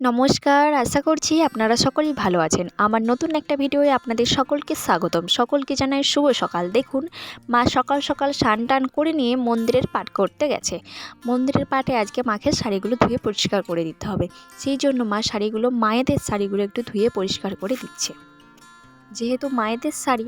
নমস্কার, আশা করছি আপনারা সকলেই ভালো আছেন। আমার নতুন একটা ভিডিওয়ে আপনাদের সকলকে স্বাগতম। সকলকে জানাই শুভ সকাল। দেখুন, মা সকাল সকাল স্নান টান করে নিয়ে মন্দিরের পাঠ করতে গেছে। মন্দিরের পাঠে আজকে মাকে শাড়িগুলো ধুয়ে পরিষ্কার করে দিতে হবে। সেই জন্য মা শাড়িগুলো, মায়েদের শাড়িগুলো একটু ধুয়ে পরিষ্কার করে দিচ্ছে। যেহেতু মায়েদের শাড়ি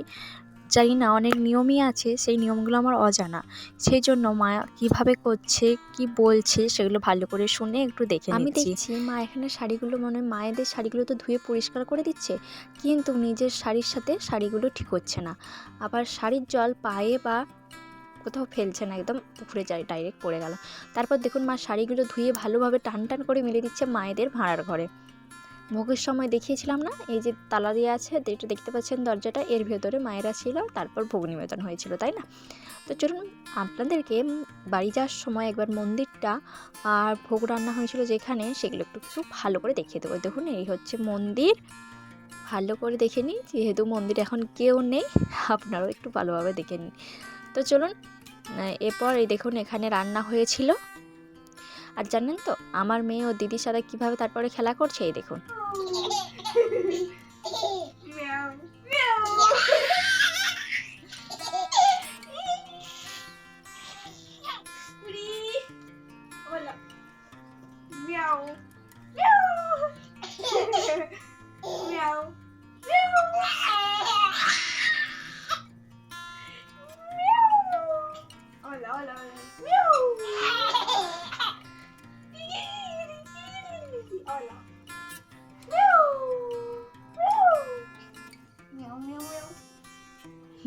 জানি না অনেক নিয়মই আছে সেই নিয়মগুলো আমার অজানা। সেই জন্য মা কীভাবে করছে কি বলছে সেগুলো ভালো করে শুনে একটু দেখে আমি দেখছি মা এখানে শাড়িগুলো মনে হয় মায়েদের শাড়িগুলো তো ধুয়ে পরিষ্কার করে দিচ্ছে কিন্তু নিজের শাড়ির সাথে শাড়িগুলো ঠিক হচ্ছে না। আবার শাড়ির জল পায়ে বা কোথাও ফেলছে না একদম পুকুরে যায় ডাইরেক্ট পড়ে গেল। তারপর দেখুন মা শাড়িগুলো ধুয়ে ভালোভাবে টান টান করে মেলে দিচ্ছে মায়েদের ভাড়ার ঘরে। ভোগের সময় দেখিয়েছিলাম না, এই যে তালা দিয়ে আছে যেটা দেখতে পাচ্ছেন দরজাটা, এর ভেতরে মায়েরা ছিল, তারপর ভোগ নিবেদন হয়েছিল, তাই না? তো চলুন, আপনাদেরকে বাড়ি যাওয়ার সময় একবার মন্দিরটা আর ভোগ রান্না হয়েছিল যেখানে, সেগুলো একটু একটু ভালো করে দেখিয়ে দেবো। দেখুন, এই হচ্ছে মন্দির। ভালো করে দেখে নিই, যেহেতু মন্দির এখন কেউ নেই, আপনারাও একটু ভালোভাবে দেখে নিন। তো চলুন এরপর এই দেখুন, এখানে রান্না হয়েছিল। আর জানেন তো আমার মেয়ে ও দিদির সাথে কীভাবে তারপরে খেলা করছে এই দেখুন।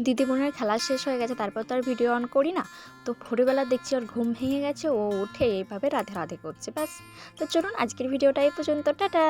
দিদি বোনের খেলা শেষ হয়ে গেছে, তারপর তো আর ভিডিও অন করি না তো ভোরবেলা দেখছি ওর ঘুম ভেঙে গেছে, ও উঠে এইভাবে রাধে রাধে করছে, ব্যাস। তো চলুন আজকের ভিডিওটা এই পর্যন্ত, টাটা!